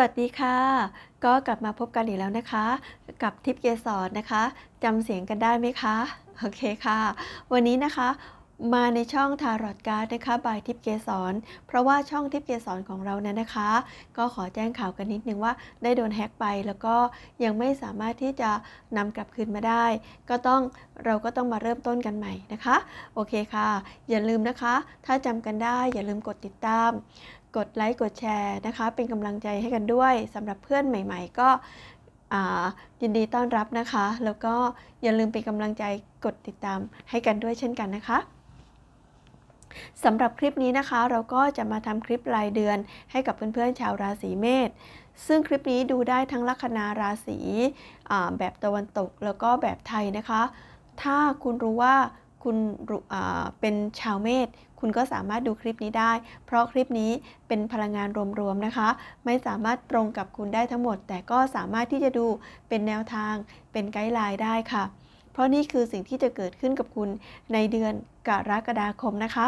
วัสดีค่ะ ก็กลับมาพบกันอีกแล้วนะคะ กับทิพย์เกสรนะคะจำเสียงกันได้ไหมคะ โอเคค่ะ วันนี้นะคะมาในช่องทารอตการ์ดนะคะบายทิพย์เกสรเพราะว่าช่องทิพย์เกสรของเราเนี่ยนะคะ ก็ขอแจ้งข่าวกันนิดนึงว่าได้โดนแฮ็กไป แล้วก็ยังไม่สามารถที่จะนำกลับคืนมาได้ ก็ต้องเราก็ต้องมาเริ่มต้นกันใหม่นะคะ โอเคค่ะ อย่าลืมนะคะ ถ้าจำกันได้อย่าลืมกดติดตาม กดไลค์กดแชร์นะคะ เป็นกำลังใจให้กันด้วยสำหรับเพื่อนใหม่ ๆ ก็ยินดีต้อนรับนะคะ แล้วก็อย่าลืมเป็นกำลังใจกดติดตามให้กันด้วยเช่นกันนะคะสำหรับคลิปนี้นะคะ เราก็จะมาทำคลิปรายเดือนให้กับเพื่อนๆชาวราศีเมษซึ่งคลิปนี้ดูได้ทั้งลัคนาราศีแบบตะวันตกแล้วก็แบบไทยนะคะ ถ้าคุณรู้ว่าคุณเป็นชาวเมษ คุณก็สามารถดูคลิปนี้ได้ เพราะคลิปนี้เป็นพลังงานรวมๆนะคะ ไม่สามารถตรงกับคุณได้ทั้งหมด แต่ก็สามารถที่จะดูเป็นแนวทาง เป็นไกด์ไลน์ได้ค่ะ เพราะนี่คือสิ่งที่จะเกิดขึ้นกับคุณในเดือนกรกฎาคมนะคะ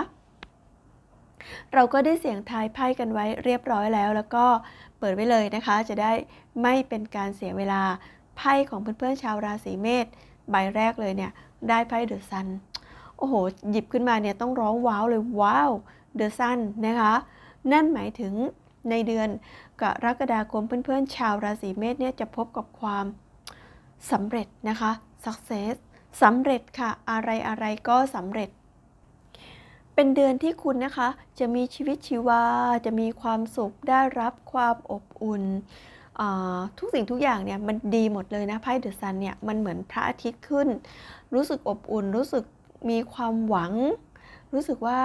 เราก็ได้เสียงทายไพ่กันไว้เรียบร้อยแล้ว แล้วก็เปิดไว้เลยนะคะ จะได้ไม่เป็นการเสียเวลาไพ่ของเพื่อนๆชาวราศีเมษใบแรกเลยเนี่ย ได้ไพ่เดอะซัน โอ้โห หยิบขึ้นมาเนี่ยต้องร้องว้าวเลยว้าวเดอะซันนะคะ นั่นหมายถึงในเดือนกรกฎาคมเพื่อนๆ ชาวราศีเมษเนี่ยจะพบกับความสำเร็จนะคะ success สำเร็จค่ะ อะไรอะไรก็สำเร็จ เป็นเดือนที่คุณนะคะ จะมีชีวิตชีวา จะมีความสุข ได้รับความอบอุ่น ทุกสิ่งทุกอย่างเนี่ยมันดีหมดเลยนะ ไพ่เดอะซันเนี่ย มันเหมือนพระอาทิตย์ขึ้น รู้สึกอบอุ่น รู้สึก มีความหวัง รู้สึกว่า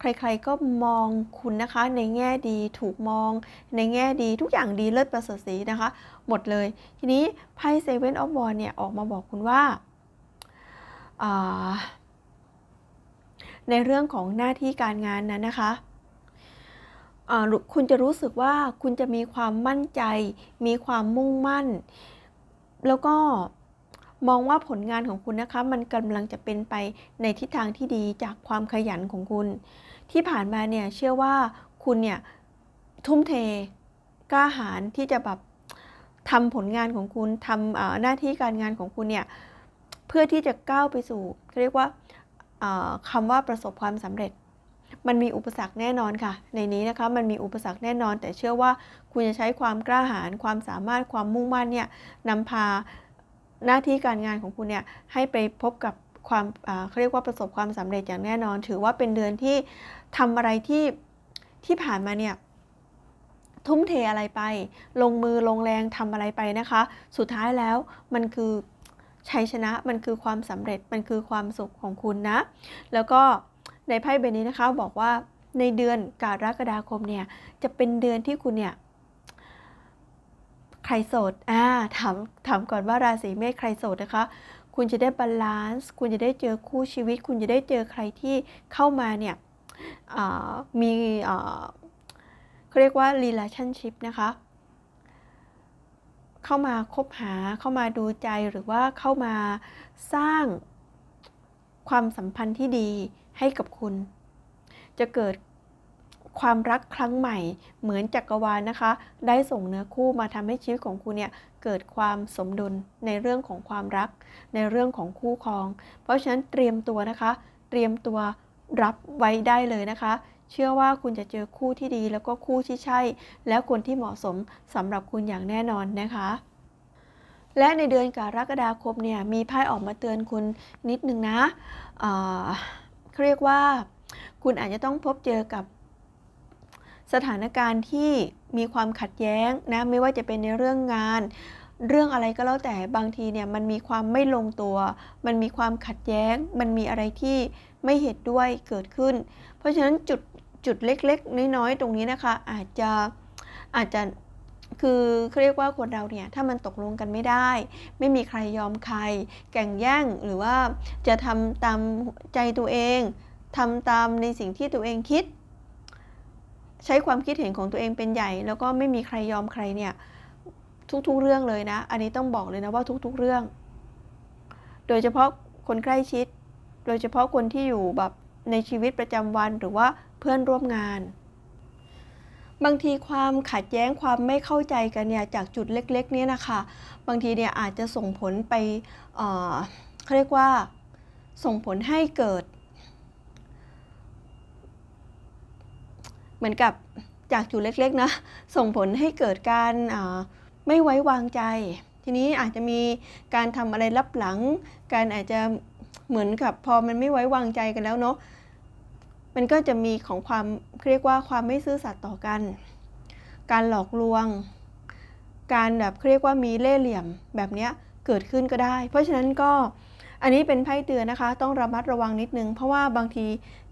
ใครๆก็มองคุณนะคะ ในแง่ดีถูกมอง ในแง่ดีทุกอย่างดีเลิศประเสริฐสีนะคะ หมดเลย ทีนี้ไพ่เซเว่นออฟวอนเนี่ยออกมาบอกคุณว่า ในเรื่องของหน้าที่การงานนั้นนะคะคุณจะรู้สึกว่าคุณจะมีความมั่นใจ มีความมุ่งมั่น แล้วก็ มองว่าผลงานของคุณนะคะ มันกำลังจะเป็นไปในทิศทางที่ดีจากความขยันของคุณ ที่ผ่านมาเนี่ยเชื่อว่าคุณเนี่ยทุ่มเทกล้าหาญที่จะแบบทำผลงานของคุณทำหน้าที่การงานของคุณเนี่ยเพื่อที่จะก้าวไปสู่เรียกว่าคำว่าประสบความสำเร็จ มันมีอุปสรรคแน่นอนค่ะ ในนี้นะคะมันมีอุปสรรคแน่นอน แต่เชื่อว่าคุณจะใช้ความกล้าหาญความสามารถความมุ่งมั่นเนี่ยนำพา หน้าที่การงานของคุณเนี่ยให้ไปพบกับความเขาเรียกว่าประสบความสำเร็จอย่างแน่นอน ถือว่าเป็นเดือนที่ทำอะไรที่ที่ผ่านมาเนี่ยทุ่มเทอะไรไป ลงมือลงแรงทำอะไรไปนะคะ สุดท้ายแล้วมันคือชัยชนะมันคือความสำเร็จมันคือความสุขของคุณนะ แล้วก็ในไพ่ใบนี้นะคะบอกว่าในเดือนกรกฎาคมเนี่ยจะเป็นเดือนที่คุณเนี่ย ใครโสดอ่าถามถามก่อนว่าราศีเมษใครโสดนะคะ คุณจะได้บาลานซ์คุณจะได้เจอคู่ชีวิต คุณจะได้เจอใครที่เข้ามาเนี่ยมีเขาเรียกว่า relationship นะคะ เข้ามาคบหาเข้ามาดูใจหรือว่าเข้ามาสร้างความสัมพันธ์ที่ดีให้กับคุณ จะเกิด ความรักครั้งใหม่ เหมือนจักรวาลนะคะ ได้ส่งเนื้อคู่มาทำให้ชีวิตของคุณเนี่ยเกิดความสมดุลในเรื่องของความรัก ในเรื่องของคู่ครอง เพราะฉะนั้นเตรียมตัวนะคะ เตรียมตัวรับไว้ได้เลยนะคะ เชื่อว่าคุณจะเจอคู่ที่ดีแล้วก็คู่ที่ใช่ แล้วคนที่เหมาะสมสำหรับคุณอย่างแน่นอนนะคะและในเดือนกรกฎาคมเนี่ยมีไพ่ออกมาเตือนคุณนิดนึงนะเขาเรียกว่าคุณอาจจะต้องพบเจอกับ สถานการณ์ที่มีความขัดแย้งนะไม่ว่าจะเป็นในเรื่องงาน เรื่องอะไรก็แล้วแต่บางทีเนี่ยมันมีความไม่ลงตัว มันมีความขัดแย้ง มันมีอะไรที่ไม่เห็นด้วยเกิดขึ้น เพราะฉะนั้นจุดจุดเล็กๆ น้อยๆ ตรงนี้นะคะ อาจจะอาจจะคือเขาเรียกว่าคนเราเนี่ยถ้ามันตกลงกันไม่ได้ ไม่มีใครยอมใคร แก่งแย่งหรือว่าจะทำตามใจตัวเองทำตามในสิ่งที่ตัวเองคิด ใช้ความคิดเห็นของตัวเองเป็นใหญ่ แล้วก็ไม่มีใครยอมใครเนี่ยทุกๆเรื่องเลยนะ อันนี้ต้องบอกเลยนะว่าทุกๆเรื่อง โดยเฉพาะคนใกล้ชิด โดยเฉพาะคนที่อยู่แบบในชีวิตประจำวันหรือว่าเพื่อนร่วมงาน บางทีความขัดแย้งความไม่เข้าใจกันเนี่ยจากจุดเล็กๆเนี่ยนะคะ บางทีเนี่ยอาจจะส่งผลไปเอ่อเขาเรียกว่าส่งผลให้เกิด เหมือนกับจากจุดเล็กๆนะส่งผลให้เกิดการไม่ไว้วางใจ ทีนี้อาจจะมีการทำอะไรลับหลัง การอาจจะเหมือนกับพอมันไม่ไว้วางใจกันแล้วเนาะมันก็จะมีของความเรียกว่าความไม่ซื่อสัตย์ต่อกัน การหลอกลวง การแบบเรียกว่ามีเล่ห์เหลี่ยมแบบนี้เกิดขึ้นก็ได้ เพราะฉะนั้นก็ อันนี้เป็นไพ่เตือนนะคะ ต้องระมัดระวังนิดนึง เพราะว่าบางที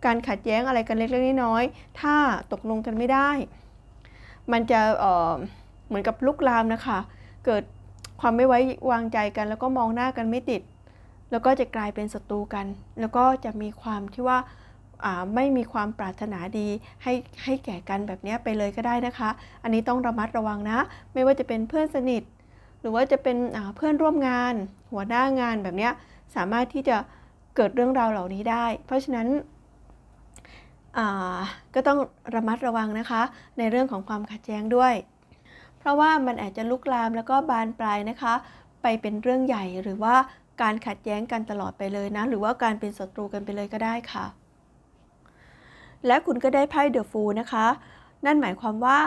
การขัดแย้งอะไรกันเล็กๆน้อยๆถ้าตกลงกันไม่ได้ มันจะเเหมือนกับลุกลามนะคะ เกิดความไม่ไว้วางใจกัน แล้วก็มองหน้ากันไม่ติด แล้วก็จะกลายเป็นศัตรูกัน แล้วก็จะมีความที่ว่าไม่มีความปรารถนาดีให้ให้แก่กันแบบนี้ไปเลยก็ได้นะคะ อันนี้ต้องระมัดระวังนะ ไม่ว่าจะเป็นเพื่อนสนิท หรือว่าจะเป็นเพื่อนร่วมงาน หัวหน้างานแบบนี้ สามารถที่จะเกิดเรื่องราวเหล่านี้ได้ เพราะฉะนั้นก็ต้องระมัดระวังนะคะ ในเรื่องของความขัดแย้งด้วย เพราะว่ามันอาจจะลุกลามแล้วก็บานปลายนะคะ ไปเป็นเรื่องใหญ่หรือว่าการขัดแย้งกันตลอดไปเลยนะ หรือว่าการเป็นศัตรูกันไปเลยก็ได้ค่ะ และคุณก็ได้ไพ่เดอะฟูนะคะ นั่นหมายความว่า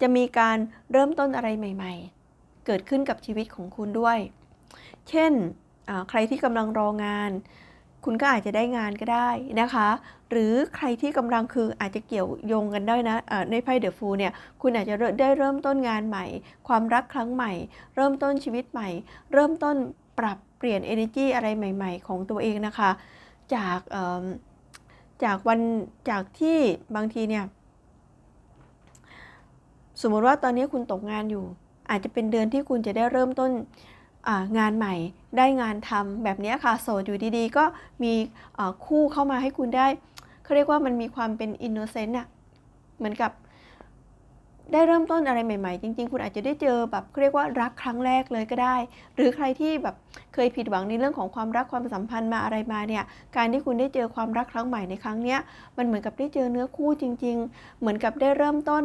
จะมีการเริ่มต้นอะไรใหม่ ๆ เกิดขึ้นกับชีวิตของคุณด้วย เช่น ใครที่กำลังรองาน คุณก็อาจจะได้งานก็ได้นะคะ หรือใครที่กำลังคืออาจจะเกี่ยวโยงกันได้นะในไพ่เดอะฟูเนี่ยคุณอาจจะได้เริ่มต้นงานใหม่ ความรักครั้งใหม่ เริ่มต้นชีวิตใหม่ เริ่มต้นปรับเปลี่ยน energy อะไรใหม่ ๆ ของตัวเองนะคะ จากจากวันจากที่บางทีเนี่ยสมมติว่าตอนนี้คุณตกงานอยู่ อาจจะเป็นเดือนที่คุณจะได้เริ่มต้น งานใหม่ได้งานทำแบบนี้ค่ะโสดอยู่ดีๆ ก็มีคู่เข้ามาให้คุณได้เขาเรียกว่ามันมีความเป็นอินโนเซนต์อะเหมือนกับ ได้เริ่มต้นอะไรใหม่ ๆ จริง ๆ คุณอาจจะได้เจอแบบเรียกว่ารักครั้งแรกเลยก็ได้ หรือใครที่แบบเคยผิดหวังในเรื่องของความรักความสัมพันธ์มาอะไรมาเนี่ย การที่คุณได้เจอความรักครั้งใหม่ในครั้งเนี้ย มันเหมือนกับได้เจอเนื้อคู่จริง ๆ เหมือนกับได้เริ่มต้น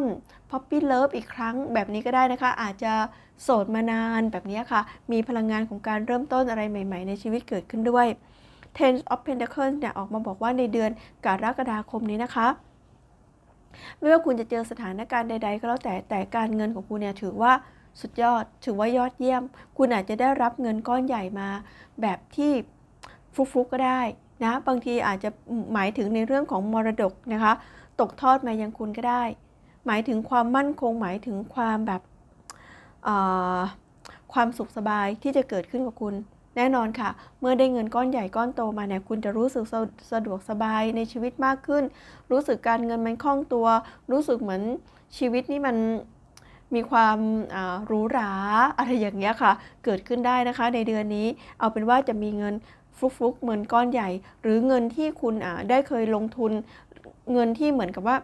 Poppy Love อีกครั้งแบบนี้ก็ได้นะคะ อาจจะโสดมานานแบบนี้ค่ะ มีพลังงานของการเริ่มต้นอะไรใหม่ ๆ ในชีวิตเกิดขึ้นด้วย Ten of Pentacles เนี่ยออกมาบอกว่าในเดือนกรกฎาคมนี้นะคะ ไม่ว่าคุณจะเจอสถานการณ์ใด ๆ ก็แล้วแต่แต่การเงินของคุณเนี่ยถือว่าสุดยอด ถือว่ายอดเยี่ยม คุณอาจจะได้รับเงินก้อนใหญ่มา แบบที่ฟลุกๆก็ได้นะ บางทีอาจจะหมายถึงในเรื่องของมรดกนะคะ ตกทอดมายังคุณก็ได้ หมายถึงความมั่นคง หมายถึงความแบบความสุขสบายที่จะเกิดขึ้นกับคุณ แน่นอนค่ะ เมื่อได้เงินก้อนใหญ่ก้อนโตมาเนี่ยคุณจะรู้สึกสะสะดวกสบายในชีวิตมากขึ้น รู้สึกการเงินมันคล่องตัว รู้สึกเหมือนชีวิตนี่มันมีความหรูหราอะไรอย่างเงี้ยค่ะ เกิดขึ้นได้นะคะในเดือนนี้ เอาเป็นว่าจะมีเงินฟุกๆเงินก้อนใหญ่ หรือเงินที่คุณได้เคยลงทุนเงินที่เหมือนกับว่า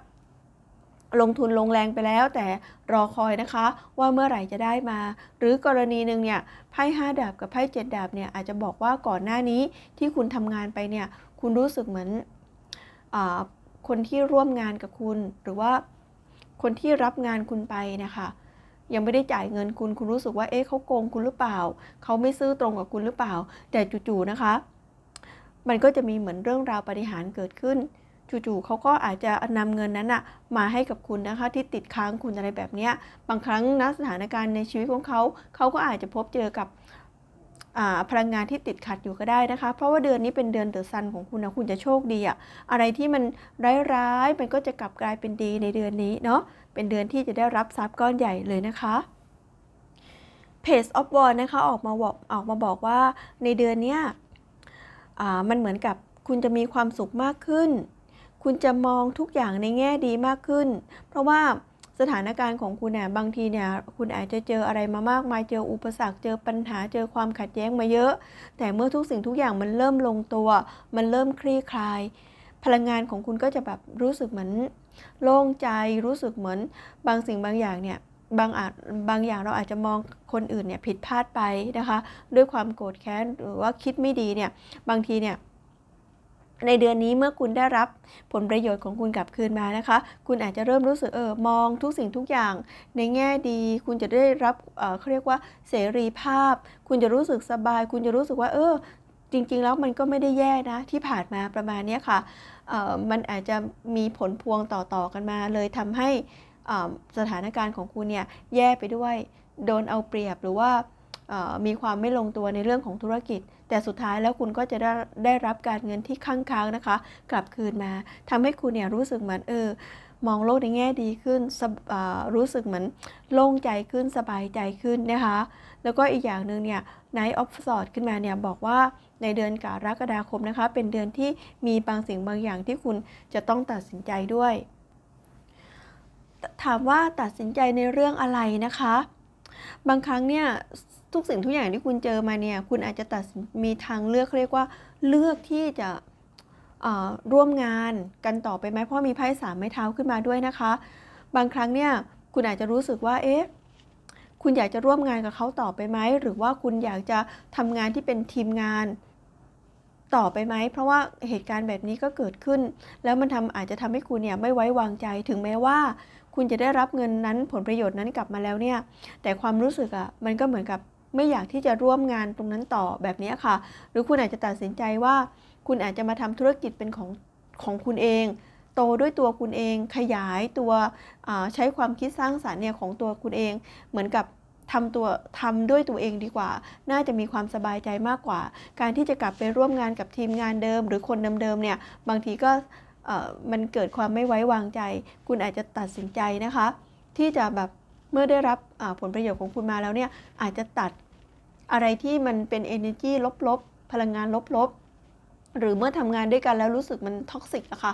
ลงทุนลงแรงไปแล้ว แต่รอคอยนะคะว่าเมื่อไหร่จะได้มา หรือกรณีหนึ่งเนี่ยไพ่ห้าดาบกับไพ่เจ็ดดาบเนี่ยอาจจะบอกว่าก่อนหน้านี้ที่คุณทำงานไปเนี่ยคุณรู้สึกเหมือนอคนที่ร่วมงานกับคุณ หรือว่าคนที่รับงานคุณไปนะคะยังไม่ได้จ่ายเงินคุณ คุณรู้สึกว่า เอ๊ะเขาโกงคุณหรือเปล่า เขาไม่ซื่อตรงกับคุณหรือเปล่า แต่จู่ๆนะคะ มันก็จะมีเหมือนเรื่องราวปฏิหารเกิดขึ้น จู่ๆเขาก็อาจจะนำเงินนั้นอะมาให้กับคุณนะคะ ที่ติดค้างคุณอะไรแบบนี้บางครั้งนะสถานการณ์ในชีวิตของเขาเขาก็อาจจะพบเจอกับพลังงานที่ติดขัดอยู่ก็ได้นะคะ เพราะว่าเดือนนี้เป็นเดือนเดอะซันของคุณนะคุณจะโชคดีอะอะไรที่มันร้ายๆมันก็จะกลับกลายเป็นดีในเดือนนี้เนาะเป็นเดือนที่จะได้รับทรัพย์ก้อนใหญ่เลยนะคะ Page of Wands นะคะออกมาบอกออกมาบอกว่าในเดือนนี้มันเหมือนกับคุณจะมีความสุขมากขึ้น คุณจะมองทุกอย่างในแง่ดีมากขึ้น เพราะว่าสถานการณ์ของคุณเนี่ยบางทีเนี่ยคุณอาจจะเจออะไรมามากมายเจออุปสรรคเจอปัญหาเจอความขัดแย้งมาเยอะ แต่เมื่อทุกสิ่งทุกอย่างมันเริ่มลงตัว มันเริ่มคลี่คลาย พลังงานของคุณก็จะแบบรู้สึกเหมือนโล่งใจรู้สึกเหมือนบางสิ่งบางอย่างเนี่ยบางอาจบางอย่างเราอาจจะมองคนอื่นเนี่ยผิดพลาดไปนะคะ ด้วยความโกรธแค้นหรือว่าคิดไม่ดีเนี่ยบางทีเนี่ย ในเดือนนี้เมื่อคุณได้รับผลประโยชน์ของคุณกลับคืนมานะคะ คุณอาจจะเริ่มรู้สึกเออมองทุกสิ่งทุกอย่าง ในแง่ดี คุณจะได้รับเออเขาเรียกว่าเสรีภาพ คุณจะรู้สึกสบาย คุณจะรู้สึกว่าเออจริงๆ แล้วมันก็ไม่ได้แย่นะ ที่ผ่านมาประมาณนี้ค่ะออมันอาจจะมีผลพวงต่อๆกันมา เลยทำให้อ่าสถานการณ์ของคุณเนี่ยแย่ไปด้วย โดนเอาเปรียบหรือว่าเอ่อมีความไม่ลงตัวในเรื่องของธุรกิจ แต่สุดท้ายแล้วคุณก็จะได้ได้รับการเงินที่ค้างค้างนะคะ กลับคืนมาทำให้คุณเนี่ยรู้สึกเหมือนเออมองโลกในแง่ดีขึ้นรู้สึกเหมือนโล่งใจขึ้นสบายใจขึ้นนะคะ แล้วก็อีกอย่างหนึ่งเนี่ย Night of Swords ขึ้นมาเนี่ยบอกว่าในเดือนกรกฎาคมนะคะ เป็นเดือนที่มีบางสิ่งบางอย่างที่คุณจะต้องตัดสินใจด้วย ถามว่าตัดสินใจในเรื่องอะไรนะคะ บางครั้งเนี่ย ทุกสิ่งทุกอย่างที่คุณเจอมาเนี่ย คุณอาจจะตัดมีทางเลือกเรียกว่าเลือกที่จะร่วมงานกันต่อไปไหมเพราะมีไพ่สามไม้เท้าขึ้นมาด้วยนะคะ บางครั้งเนี่ยคุณอาจจะรู้สึกว่าเอ๊ะคุณอยากจะร่วมงานกับเขาต่อไปไหมหรือว่าคุณอยากจะทำงานที่เป็นทีมงานต่อไปไหม เพราะว่าเหตุการณ์แบบนี้ก็เกิดขึ้น แล้วมันทำอาจจะทำให้คุณเนี่ยไม่ไว้วางใจถึงแม้ว่า คุณจะได้รับเงินนั้นผลประโยชน์นั้นกลับมาแล้วเนี่ย แต่ความรู้สึกอะ่ะมันก็เหมือนกับ ไม่อยากที่จะร่วมงานตรงนั้นต่อแบบนี้ค่ะ หรือคุณอาจจะตัดสินใจว่า คุณอาจจะมาทำธุรกิจเป็นของของคุณเอง โตด้วยตัวคุณเอง ขยายตัวใช้ความคิดสร้างสรรค์เนี่ยของตัวคุณเอง เหมือนกับทำตัวทำด้วยตัวเองดีกว่า น่าจะมีความสบายใจมากกว่า การที่จะกลับไปร่วมงานกับทีมงานเดิม หรือคนเดิมๆเนี่ยบางทีก็มันเกิดความไม่ไว้วางใจ คุณอาจจะตัดสินใจนะคะ ที่จะแบบ เมื่อได้รับผลประโยชน์ของคุณมาแล้วเนี่ยอาจจะตัดอะไรที่มันเป็น energy ลบๆ พลังงานลบๆ หรือเมื่อทำงานด้วยกันแล้วรู้สึกมันท็อกซิกอะค่ะ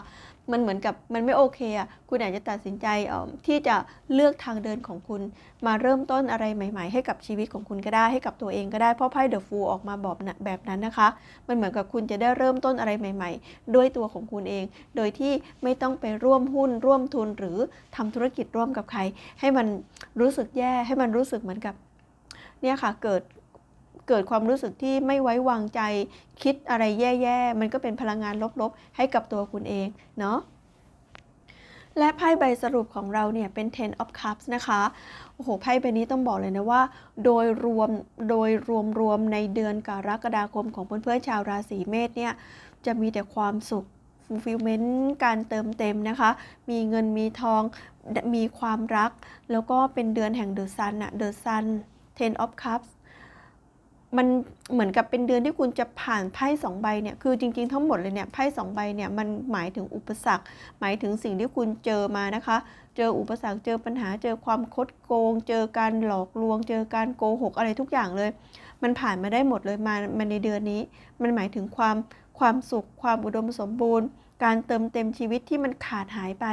มันเหมือนกับมันไม่โอเคอะคุณอาจจะตัดสินใจออที่จะเลือกทางเดินของคุณ มาเริ่มต้นอะไรใหม่ ๆ ให้กับชีวิตของคุณก็ได้ให้กับตัวเองก็ได้เพราะไพ่เดอะฟูออกมาบอกแบบนั้นนะคะ มันเหมือนกับคุณจะได้เริ่มต้นอะไรใหม่ ๆ ด้วยตัวของคุณเอง โดยที่ไม่ต้องไปร่วมหุ้นร่วมทุนหรือทำธุรกิจร่วมกับใคร ให้มันรู้สึกแย่ให้มันรู้สึกเหมือนกับเนี่ยค่ะเกิด เกิดความรู้สึกที่ไม่ไว้วางใจ คิดอะไรแย่ๆ มันก็เป็นพลังงานลบๆ ให้กับตัวคุณเองเนาะและไพ่ใบสรุปของเราเนี่ยเป็น Ten of Cups นะคะ โอ้โห ไพ่ใบนี้ต้องบอกเลยนะว่า โดยรวม โดยรวมรวมในเดือนกรกฎาคมของเพื่อนๆชาวราศีเมษเนี่ย จะมีแต่ความสุข fulfillment การเติมเต็มนะคะ มีเงินมีทอง มีความรัก แล้วก็เป็นเดือนแห่ง The Sun อะ The Sun Ten of Cups มันเหมือนกับเป็นเดือนที่คุณจะผ่านไพ่สองใบเนี่ยคือจริงๆทั้งหมดเลยเนี่ยไพ่สองใบเนี่ยมันหมายถึงอุปสรรค หมายถึงสิ่งที่คุณเจอมานะคะ เจออุปสรรคเจอปัญหาเจอความคดโกง เจอการหลอกลวง เจอการโกหกอะไรทุกอย่างเลย มันผ่านมาได้หมดเลยมามาในเดือนนี้ มันหมายถึงความความสุข ความอุดมสมบูรณ์ การเติมเต็มชีวิตที่มันขาดหายไป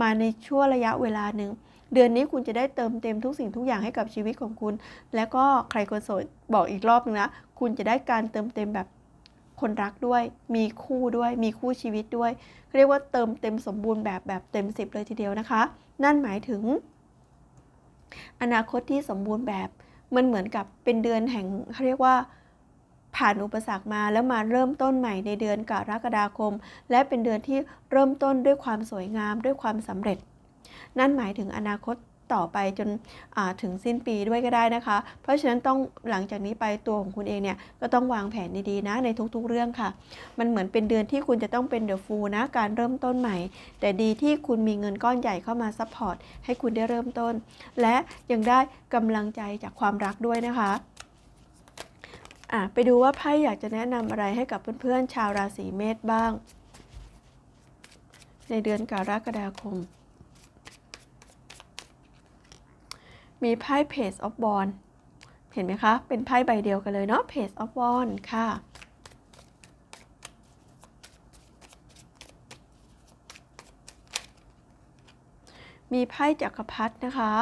มาในช่วงระยะเวลาหนึ่ง เดือนนี้คุณจะได้เติมเต็มทุกสิ่งทุกอย่างให้กับชีวิตของคุณ แล้วก็ใครคนโสดบอกอีกรอบนึงนะ คุณจะได้การเติมเต็มแบบคนรักด้วย มีคู่ด้วย มีคู่ชีวิตด้วย เรียกว่าเติมเต็มสมบูรณ์แบบแบบเต็มสิบเลยทีเดียวนะคะ นั่นหมายถึง อนาคตที่สมบูรณ์แบบ มันเหมือนกับเป็นเดือนแห่งเขาเรียกว่าผ่านอุปสรรคมาแล้วมาเริ่มต้นใหม่ในเดือนกรกฎาคม และเป็นเดือนที่เริ่มต้นด้วยความสวยงามด้วยความสำเร็จ นั่นหมายถึงอนาคตต่อไปจนถึงสิ้นปีด้วยก็ได้นะคะ เพราะฉะนั้นต้องหลังจากนี้ไปตัวของคุณเองเนี่ยก็ต้องวางแผนดีๆนะในทุกๆเรื่องค่ะ มันเหมือนเป็นเดือนที่คุณจะต้องเป็นเดอะฟูลนะการเริ่มต้นใหม่ แต่ดีที่คุณมีเงินก้อนใหญ่เข้ามาซัพพอร์ตให้คุณได้เริ่มต้น และยังได้กำลังใจจากความรักด้วยนะคะะไปดูว่าไพ่อยากจะแนะนำอะไรให้กับเพื่อนๆชาวราศีเมษบ้าง ในเดือนกรกฎาคม มีไพ่ Page of w a n d เห็นไหมคะ เป็นไพ่ใบเดียวกันเลยเนาะ Page of w a n d ค่ะ มีไพ่จักรพรรดินะคะ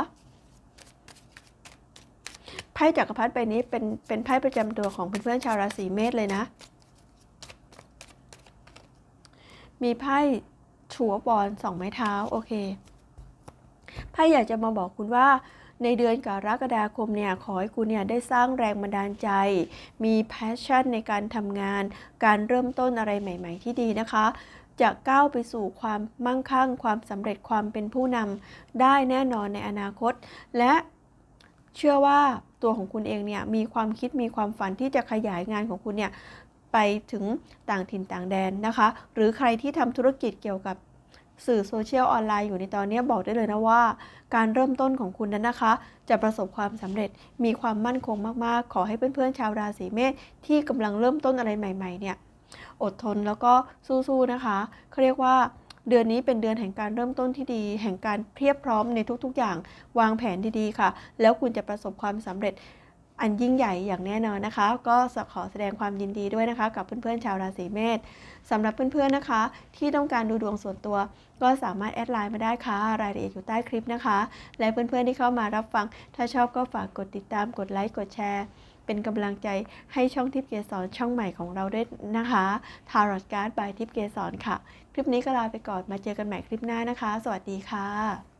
ไพ่จักรพรรดิใบนี้เป็นเป็นไพ่ประจำตัวของเพื่อนๆชาวราศีเมษเลยนะ มีไพ่ชัวบอลสองไม้เท้า โอเคไพ่อยากจะมาบอกคุณว่า ในเดือนกรกฎาคมเนี่ยขอให้คุณเนี่ยได้สร้างแรงบันดาลใจ มีแพชชั่นในการทำงาน การเริ่มต้นอะไรใหม่ ๆ ที่ดีนะคะจะก้าวไปสู่ความมั่งคั่ง ความสำเร็จความเป็นผู้นำได้แน่นอนในอนาคต และเชื่อว่าตัวของคุณเองเนี่ยมีความคิดมีความฝันที่จะขยายงานของคุณเนี่ยไปถึงต่างถิ่นต่างแดนนะคะ หรือใครที่ทำธุรกิจเกี่ยวกับ สื่อโซเชียลออนไลน์อยู่ในตอนนี้บอกได้เลยนะว่า การเริ่มต้นของคุณนั้นนะคะ จะประสบความสำเร็จมีความมั่นคงมาก ๆ ขอให้เพื่อน ๆ ชาวราศีเมษที่กำลังเริ่มต้นอะไรใหม่ ๆ เนี่ยอดทนแล้วก็สู้ ๆ นะคะเขาเรียกว่าเดือนนี้เป็นเดือนแห่งการเริ่มต้นที่ดี แห่งการเพียบพร้อมในทุกๆ อย่าง วางแผนดีๆ ค่ะ แล้วคุณจะประสบความสำเร็จ อันยิ่งใหญ่อย่างแน่นอนนะคะ ก็ขอแสดงความยินดีด้วยนะคะ กับเพื่อนๆชาวราศีเมษสำหรับเพื่อนๆนะคะ ที่ต้องการดูดวงส่วนตัว ก็สามารถแอดไลน์มาได้ค่ะ รายละเอียดอยู่ใต้คลิปนะคะ และเพื่อนๆที่เข้ามารับฟัง ถ้าชอบก็ฝากกดติดตามกดไลค์กดแชร์ เป็นกำลังใจให้ช่องทิพย์เกสรช่องใหม่ของเราด้วยนะคะทารอตการ์ดบายทิพย์เกสรค่ะ คลิปนี้ก็ลาไปก่อนมาเจอกันใหม่คลิปหน้านะคะ สวัสดีค่ะ